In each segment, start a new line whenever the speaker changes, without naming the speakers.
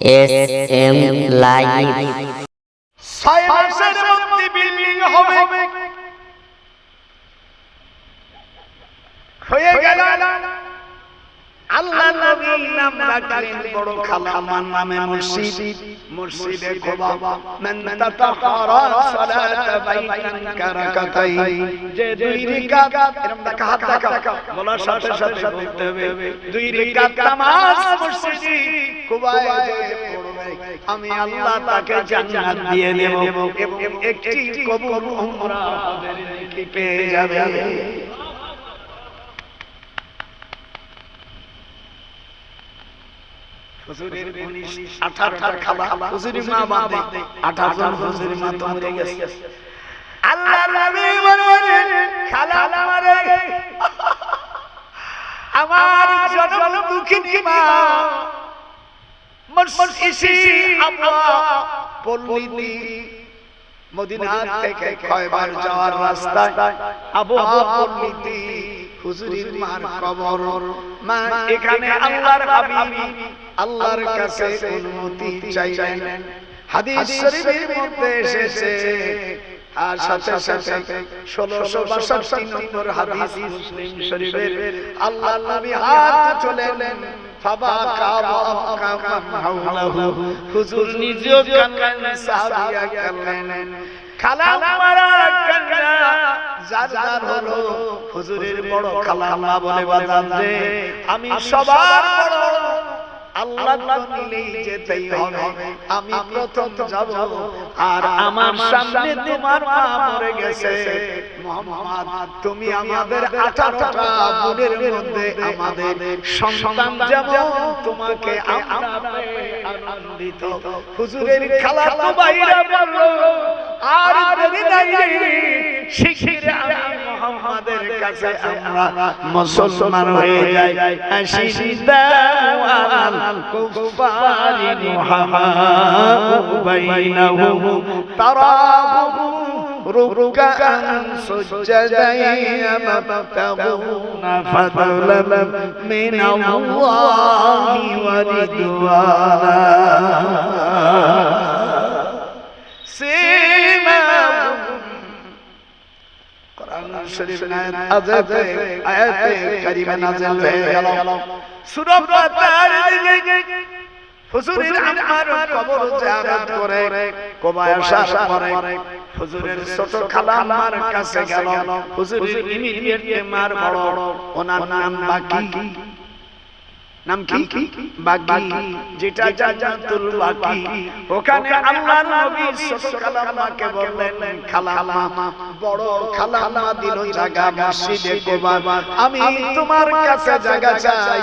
S M live
ছয় মাসের মধ্যে বিল্ডিং হবে। হয়ে গেল। আল্লাহ নবী নাম রাখলেন বড় খালা আমার নামে মসজিদ মসজিদে খোবা মান তাতাহারা সালাত কারাকাতাই। যে দুই রিকাত এরকম দেখা হাত দেখা বলার সাথে সাথে বলতে হবে। দুই রিকাত নামাজ মসজিদে খোবায় আমি আল্লাহ তাকে জান্নাত দিয়ে দেব এবং একটি কবুল উমরা পেয়ে যাবে। হুজুরের 19 18টা খালা হুজুরের মা বাদে 18 জন হুজুরের মা তো মরে গেছে। আল্লাহ নবী বলেন খালা আমারে আমার জনম দুঃখিনী মা মসজিদি আব্বা পল্লীতে মদিনা থেকে কয়বার যাওয়ার রাস্তায় আবহাওয়া পল্লীতে হুজুরির মার কবর। মা এখানে আল্লাহর হাবিব। আল্লাহর কাছে অনুমতি চাইলেন হাদিস শরীফের মধ্যে এসেছে। আর সাথে সাথে ষোলোশো বাষট্টি নম্বর হাদিস মুসলিম শরীফের আল্লাহ নবী হাত চলেলেন হুজুর নিজেও কানলেন সাহাবিয়া কানলেন খালা কান্না যার যার হলো হুজুরের বড় খালা বলে বাজান রে আমি সবার বড় আল্লাহ নিলেই যেতেই হবে। আমি প্রথম যাব আর আমার সামনে তোমার মা মরে গেছে। মোহাম্মদ তুমি আমাদের আঠারোটা বোনের মধ্যে আমাদের সন্তান যেমন তোমাকে আমরা আনন্দিত। হুজুরের খালা তো বাইরে বলল আর দেরি নাই শিখির মোহাম্মদের কাছে আমরা মুসলমান হয়ে যাই। الكفار رحماء بينهم. تراهم ركعا سجدا يبتغون فضلا من الله ورضوانا কোরআন শরীফ আয়াতে আয়াতে কারিমা নাযিল হয়ে গেল সূরা ফাতিহার দিকে হুজুরের আমার কবর জিয়ারত করে কোবায় আসার পরে হুজুরের ছোট খালা আমার কাছে গেল হুজুরের ইমিডিয়েট মার বড় ওনার নাম বাকি নাম কি? বাকি। যেটা জান্নাতুল বাকি। ওখানে আল্লাহর নবী খালাম্মাকে বললেন খালামা বড় খালামা দিল জায়গা মসজিদে কোবা আমি তোমার কাছে জায়গা চাই।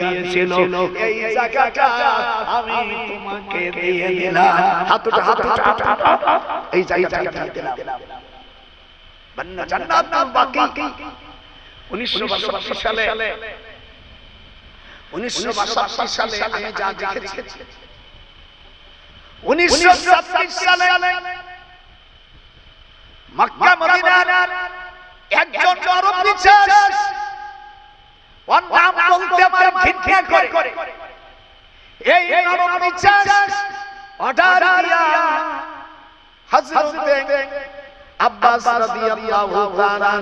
দিয়েছিল। এই জায়গাটা আমি তোমাকে দিয়ে দিলাম। হাতটা হাতটা এই জায়গাটা দিয়ে দিলাম। বান্না জান্নাত নাম বাকি। 1962 সালে। উনিশশো বাষট্টি সালে আমি যা দেখেছি। উনিশশো ছাব্বিশ সালে মক্কা মদিনার একজন আরব বিশ্বাস ওর নাম বলতে আমার ঘৃণা করে। এই আরব বিশ্বাস অর্ডার দিয়া হযরতে আব্বাস রাদিয়াল্লাহু তাআলা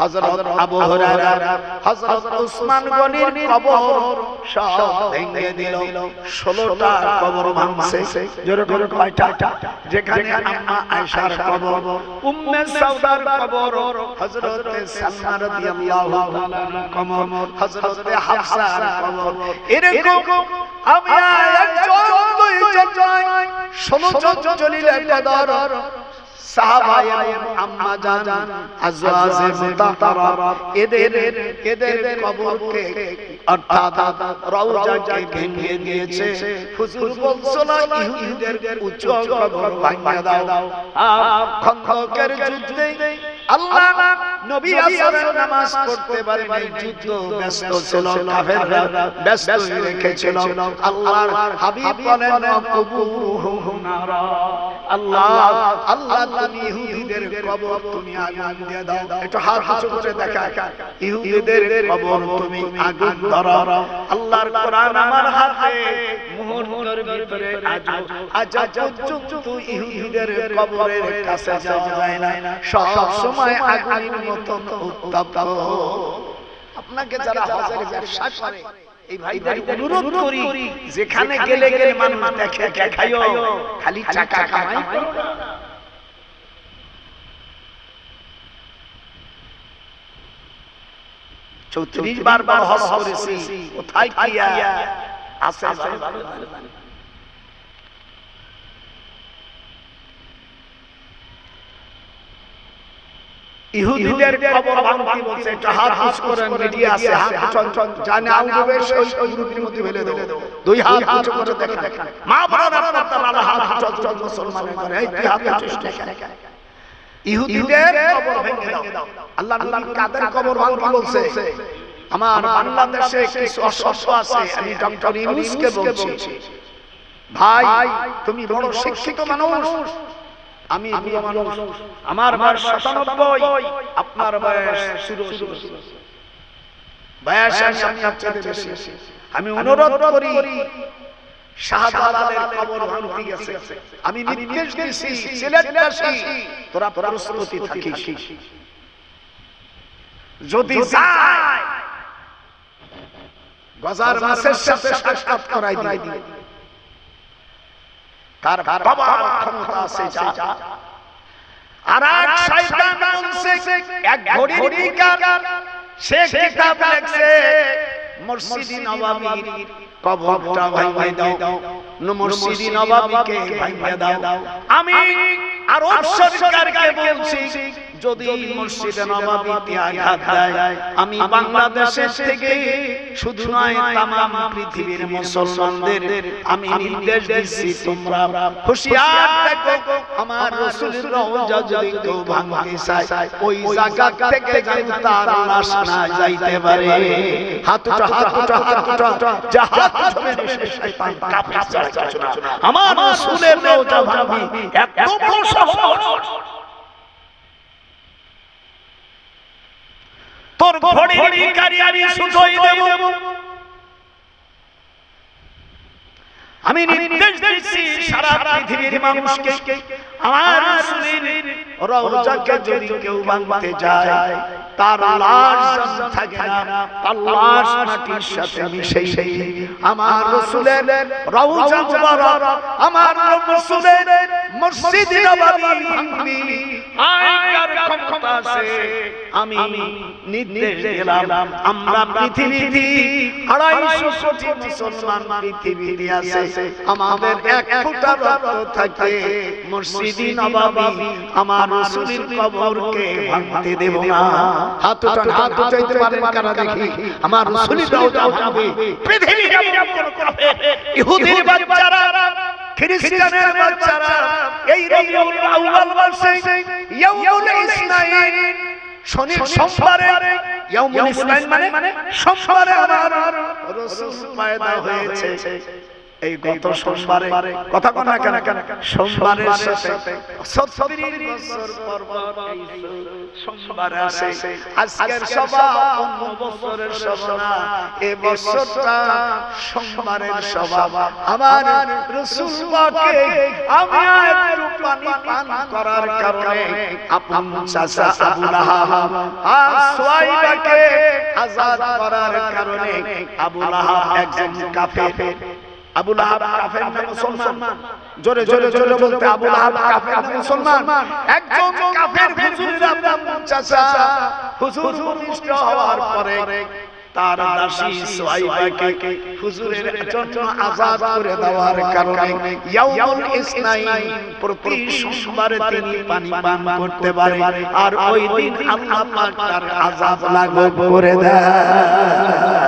হযরত আবু হুরায়রা হযরত উসমান গনির কবর সব ভেঙে দিল। 16টা কবর ভাঙছে। জোরে কয়টা? যেখানে আম্মা আয়েশার কবর। উম্মে সাউদার কবর। হযরত সালমা রাদিয়াল্লাহু তাআলা কবর। হযরত হাফসার কবর। এরকম আমি একজন দুইজন নয়। 16 জন জলিলে কদর। এদের এদের কবরকে অর্থাৎ রওজাকে ভেঙে দিয়েছে। হুজুর বলছো না ইহুদিদের উচ্চ কবর ভাঙিয়ে দাও। খন্দকের যুদ্ধে আল্লাহ নবী আসরের নামাজ পড়তে পারে নাই যুদ্ধ ব্যস্ত ছিল কাফেররা ব্যস্ত রেখেছিল। আল্লাহর হাবিব বলেন কবুরুহুম নারা। আল্লাহ আল্লাহ তুমি ইহুদিদের কবর তুমি আগুন দিয়ে দাও। একটু হাত উঁচু করে দেখা ইহুদিদের কবর তুমি আগুন আল্লাহর কোরআন আমার হাতে। মুহূর্তের ভিতরে আজ পর্যন্ত ইহুদিদের কবরের কাছে যাওয়া যায় না। সব সময় আগুনের মতন উত্তপ্ত। আপনাকে যারা ব্যবসা করে, এই ভাইদের অনুরোধ করি, যেখানে গেলে গেলে মানুষ দেখে খাইও। খালি টাকা কামাই করো না। চৌত্রিশ বার বার হজ করেছি কোথায় কিয়া আছে। ইহুদিদের খবর ভাঙতি বলছে একটা হাত উঁচু করেন মিডিয়া আছে হাত চন চন জানে আউবে সেই গ্রুপের মধ্যে ফেলে দাও দুই হাত উঁচু করে দেখেন মা বাবা আপনার হাত চন চন মুসলমানের করে এই দুই হাত উঁচু দেখেন ইহুদিদের কবর ভেঙে দাও। আল্লাহ নবী কাদের কবর ভাঙতি বলছে? আমার বাংলাদেশে কিছু অসভ্য আছে আমি ডক্টর ইউনুসকে বলছি। ভাই তুমি বড় শিক্ষিত মানুষ। আমি মানুষ। আমার বয়স সাতানব্বই। আপনার বয়স চুরাশি বয়স আমি আপনার চেয়ে আমি অনুরোধ করি শাহজালালের কবর ভাঙতে গেছে। আমি নির্দেশ দিয়েছি সিলেটবাসী তোরা প্রস্তুতি থাকিস। যদি যায় গজার মাসের সাথে সাক্ষাৎ করাই দিই তার বাবার ক্ষমতা আছে যা। আর এক শয়তান বলছে এক ঘড়ির বিকার সে কিতাব লেখছে মসজিদি নবাবির কবরটা ভাঙিয়ে দাও। মসজিদি নবাবিকে ভাঙিয়ে দাও। আমি আর সরকারকে বলছি যদি মসজিদে নবাবিতে আঘাত দেয় আমি বাংলাদেশের থেকে শুধু নয় তামাম পৃথিবীর মুসলমানদের আমি নির্দেশ দিচ্ছি তোমরা হুঁশিয়ার দেখো আমার রাসূলের রওজা যদি কেউ ভাঙতে চায় ওই জায়গা থেকে যেন তার লাশ না যাইতে পারে। হাত উঠা হাত উঠা হাত উঠা যা হাত উঠবে শয়তান কাফের ছাড়া কিছু না আমার রাসূলের রওজা ভাঙবি এত বড় সাহস তোর ঘড়ির ভিখারি আমি সুতোই দেব। আমি নির্দেশ দিচ্ছি সারা পৃথিবীর মানুষকে। আমার রাসূলের রওজাকে যদি কেউ মানতে যায় তার লাশ থাকে না তার লাশ মাটির সাথে মিশে আমার রাসূলের রওজা মুবারক আমার রাসূলের মসজিদ নববী ভাঙবি। আইকার ক্ষমতা আছে? আমি নির্দেশ দিলাম। আমরা পৃথিবীতে আড়াইশো কোটি মুসলমান পৃথিবীতে আছে। আমাদের এক ফুটা রক্ত থাকে। মসজিদি নবাবী আমার রাসূলের কবরকে ভাঙতে দেব না। হাত উঠান হাত উঠাইতে পারেন কারা দেখি? আমার রাসূলের রওজা ভাঙবে পৃথিবী কেমন কোন কাফের ইহুদির বাচ্চারা খ্রিস্টানের বাচ্চারা এই রবিউল আউয়াল মাসে ইয়াউমুল ইসনাইন শনি সোমবারে ইয়াউমুল ইসনাইন মানে সোমবারে আমার রাসূল পয়দা হয়েছে। এই গত সোমবারে কথা কোন না কেন কেন? সোমবারের সাথে সত্তরির বছর পর সোমবারে আসে। আজকের সভা অন্য বছরের সভা না এই বছরটা সোমবারের সভা। আমার রাসূল পাকে আমি একটু পানি পান করার কারণে আপন চাচা আবু লাহাব আর সুয়াইবাকে আজাদ করার কারণে আবু লাহাব একজন কাফের। আবু লাহাব কাফের না মুসলমান? জোরে জোরে জোরে বলতে আবু লাহাব কাফের না মুসলমান? একজন কাফের হুজুরের আপনার চাচা। হুজুর ভূমিষ্ঠ হওয়ার পরে তার দাসী সুয়াইবাকে হুজুরের জন্য আজাদ করে দেওয়ার কারণে ইয়াউমুল ইসনাইন প্রতি সোমবারে তিনি পানি পান করতে পারে। আর ওই দিন আল্লাহ পাক তার আযাব লাগু করে দেয়।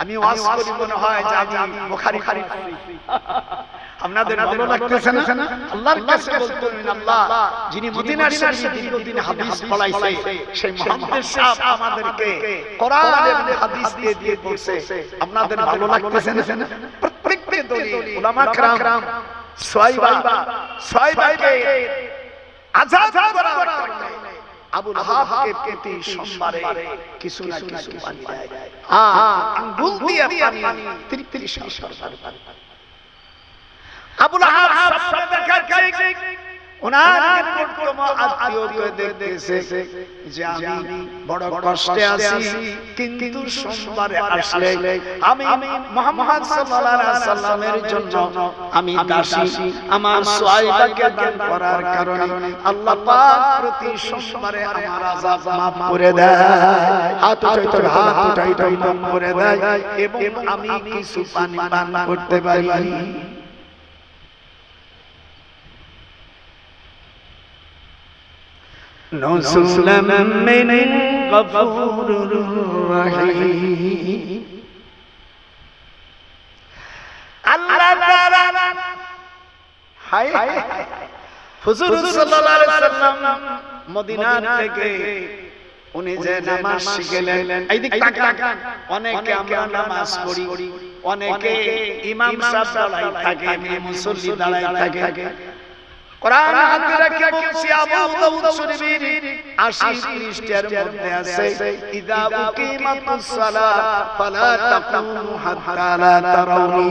আমি ওয়াজ করি মনে হয় যে আমি বুখারী খারি আপনাদের ভালো লাগতেছে না আল্লাহর কাছে বলতে হবেন, আল্লাহ যিনি মদিনার শরীফে দীর্ঘদিন হাদিস পড়াইছে সেই মুহাম্মদ সাহেব আমাদেরকে কোরআন এবং হাদিস দিয়ে দিয়ে বলছে আপনাদের ভালো লাগতেছে না প্রত্যেকটি দলিল উলামা کرام সুয়াইবা সুয়াইবাকে আজাদ করার কারণে আবু লাহাবকে প্রতি সোমবারে কিছু না কিছু পানি দেয় আঙ্গুল দিয়ে পানি তৃপ্তি সহকারে আবুল আবু সব দেখার ওনার নিকটতম আত্মীয়কে দেখতেছে। যে আমি বড় কষ্টে আছি কিন্তু সোমবারে আসলে আমি মুহাম্মদ সাল্লাল্লাহু আলাইহি সাল্লামের জন্য আমি দাসী। আমার সুয়াইবাকে দান করার কারণে আল্লাহ পাক প্রতি সোমবারে আমার আযাব মাফ করে দেয়। হাত উঠাইতে হবে, হাত উঠাইতে মাফ করে দেয়। এবং আমি কিছু পানি পান করতে পারি। نزلا من غفور رحيم আল্লাহ তাআলা হাই হুজুর সাল্লাল্লাহু আলাইহি সাল্লাম মদিনা থেকে উনি যে নামাজ শিখলেন এই দিক তাকান অনেকে আমরা নামাজ পড়ি অনেকে ইমাম সাহেব দাঁড়ায় থাকে এমনি মুসল্লি দাঁড়ায় থাকে কোরআন হাতে রেখে বলছি আবু দাউদ শরীফের 80 পৃষ্ঠার মধ্যে আছে ইদা উকিমাতুস সালাত ফালা তাকুমু হাত্তা লা তারাউনি।